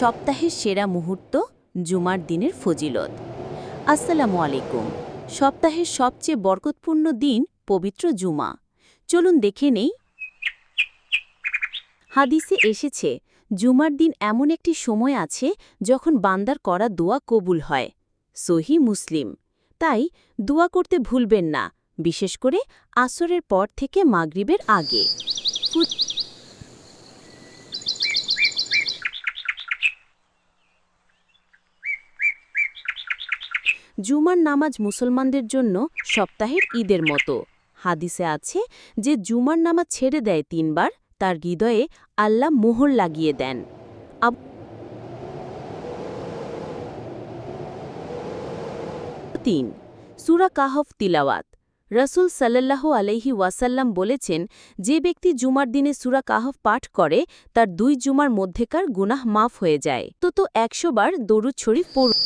সপ্তাহের সেরা মুহূর্ত জুমার দিনের ফজিলত। আসসালামু আলাইকুম। সপ্তাহের সবচেয়ে বরকতপূর্ণ দিন পবিত্র জুমা। চলুন দেখে নেই। হাদিসে এসেছে, জুমার দিন এমন একটি সময় আছে যখন বান্দার করা দোয়া কবুল হয়। সহি মুসলিম। তাই দোয়া করতে ভুলবেন না, বিশেষ করে আসরের পর থেকে মাগরিবের আগে। জুমার নামাজ মুসলমানদের জন্য সপ্তাহের ঈদের মতো। হাদিসে আছে যে জুমার নামাজ ছেড়ে দেয় তিনবার, তার হৃদয়ে আল্লাহ মোহর লাগিয়ে দেন। তিন, সুরা কাহফ তিলাওয়াত। রসুল সাল্লাহ আলহি ওয়াসাল্লাম বলেছেন, যে ব্যক্তি জুমার দিনে সুরা কাহফ পাঠ করে, তার দুই জুমার মধ্যেকার গুনাহ মাফ হয়ে যায়। তো তো একশো বার দরুদ শরীফ পড়ুন।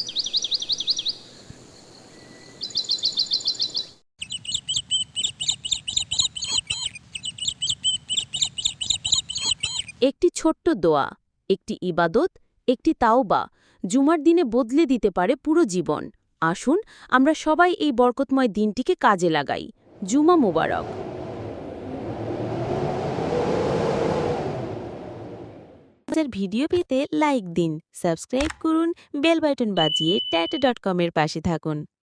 একটি ছোট্ট দোয়া, একটি ইবাদত, একটি তাওবা জুমার দিনে বদলে দিতে পারে পুরো জীবন। আসুন, আমরা সবাই এই বরকতময় দিনটিকে কাজে লাগাই। জুমা মোবারক। ভিডিও পেতে লাইক দিন, সাবস্ক্রাইব করুন, বেল বাটন বাজিয়ে ট্যাটা ডট কমের পাশে থাকুন।